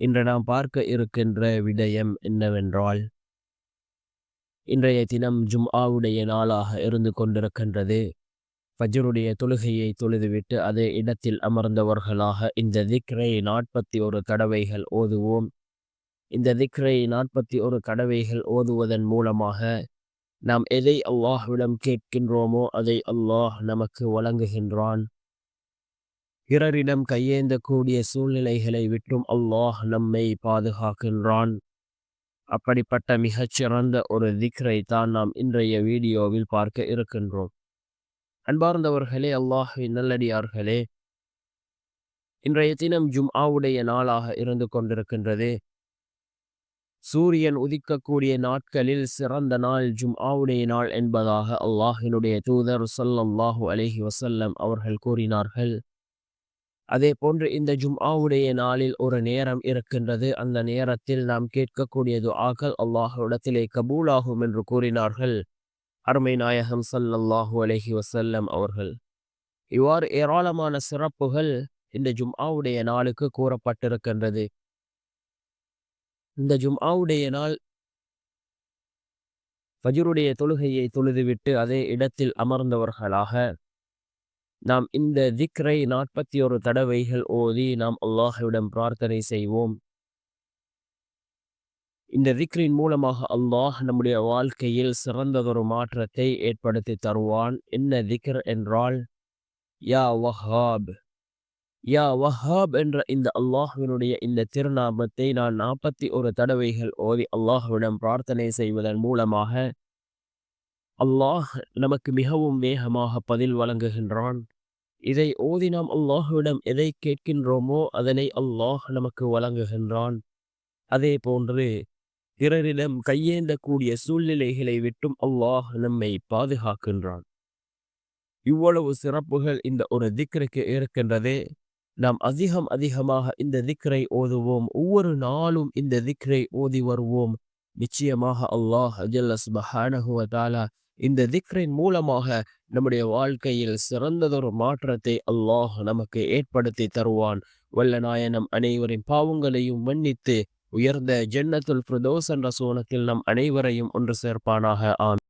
இன்று நாம் பார்க்க இருக்கின்ற விடயம் என்னவென்றால் இன்றைய தினம் ஜும்ஆவுடைய நாளாக இருந்து கொண்டிருக்கின்றது. ஃபஜ்ருடைய தொழுகையை தொழுதுவிட்டு அதே இடத்தில் அமர்ந்தவர்களாக இந்த திக்ரை நாற்பத்தி ஒரு தடவைகள் ஓதுவோம். இந்த திக்ரை நாற்பத்தி ஒரு கடவைகள் ஓதுவதன் மூலமாக நாம் எதை அல்லாஹ்விடம் கேட்கின்றோமோ அதை அல்லாஹ் நமக்கு வழங்குகின்றான். பிறரிடம் கையேந்தக்கூடிய சூழ்நிலைகளை விட்டும் அல்லாஹ் நம்மை பாதுகாக்கின்றான். அப்படிப்பட்ட மிகச்சிறந்த ஒரு திக்ரை தான் நாம் இன்றைய வீடியோவில் பார்க்க இருக்கின்றோம். அன்பார்ந்தவர்களே அல்லாஹின் நல்லடியார்களே இன்றைய தினம் ஜும்ஆவுடைய நாளாக இருந்து கொண்டிருக்கின்றது. சூரியன் உதிக்கக்கூடிய நாட்களில் சிறந்த நாள் ஜும்ஆவுடைய நாள் என்பதாக அல்லாஹினுடைய தூதர் சொல்லல்லாஹு அலஹி வசல்லம் அவர்கள் கூறினார்கள். அதே போன்று இந்த ஜும்ஆவுடைய நாளில் ஒரு நேரம் இருக்கின்றது. அந்த நேரத்தில் நாம் கேட்கக்கூடிய துஆக்கள் அல்லாஹ்விடத்திலே கபூலாகும் என்று கூறினார்கள். அருமை நாயகம் சல்லல்லாஹு அலஹி வசல்லம் அவர்கள். இவ்வாறு ஏராளமான சிறப்புகள் இந்த ஜும்ஆவுடைய நாளுக்கு கூறப்பட்டிருக்கின்றது. இந்த ஜும்ஆவுடைய நாள் ஃபஜருடைய தொழுகையை தொழுதுவிட்டு அதே இடத்தில் அமர்ந்தவர்களாக நாம் இந்த திக்ரை நாற்பத்தி ஒரு தடவைகள் ஓதி நாம் அல்லாஹுவிடம் பிரார்த்தனை செய்வோம். இந்த திக்ரின் மூலமாக அல்லாஹ் நம்முடைய வாழ்க்கையில் சிறந்ததொரு மாற்றத்தை ஏற்படுத்தி தருவான். என்ன திக்ர் என்றால் யா வஹாப். யா வஹாப் என்ற இந்த அல்லாஹுவினுடைய இந்த திருநாமத்தை நான் நாற்பத்தி ஒரு தடவைகள் ஓதி அல்லாஹுவிடம் பிரார்த்தனை செய்வதன் மூலமாக அல்லாஹ் நமக்கு மிகவும் வேகமாக பதில் வழங்குகின்றான். இதை ஓதி நாம் அல்லாஹுவிடம் எதை கேட்கின்றோமோ அதனை அல்லாஹ் நமக்கு வழங்குகின்றான். அதே போன்று பிறரிடம் கையேந்தக்கூடிய சூழ்நிலைகளை விட்டும் அல்லாஹ் நம்மை பாதுகாக்கின்றான். இவ்வளவு சிறப்புகள் இந்த ஒரு திக்ருக்கு இருக்கின்றதே. நாம் அதிகம் அதிகமாக இந்த திக்ரை ஓதுவோம். ஒவ்வொரு நாளும் இந்த திக்ரை ஓதி வருவோம். நிச்சயமாக அல்லாஹ் அஜல்லஸ் பஹானஹுவதாலா இந்த திக்ரின் மூலமாக நம்முடைய வாழ்க்கையில் சிறந்ததொரு மாற்றத்தை அல்லாஹ் நமக்கு ஏற்படுத்தி தருவான். வல்ல நாயனம் அனைவரின் பாவங்களையும் மன்னித்து உயர்ந்த ஜன்னத்துல் பிரதோஸ் என்ற சோனத்தில் நம் அனைவரையும் ஒன்று சேர்ப்பானாக. ஆம்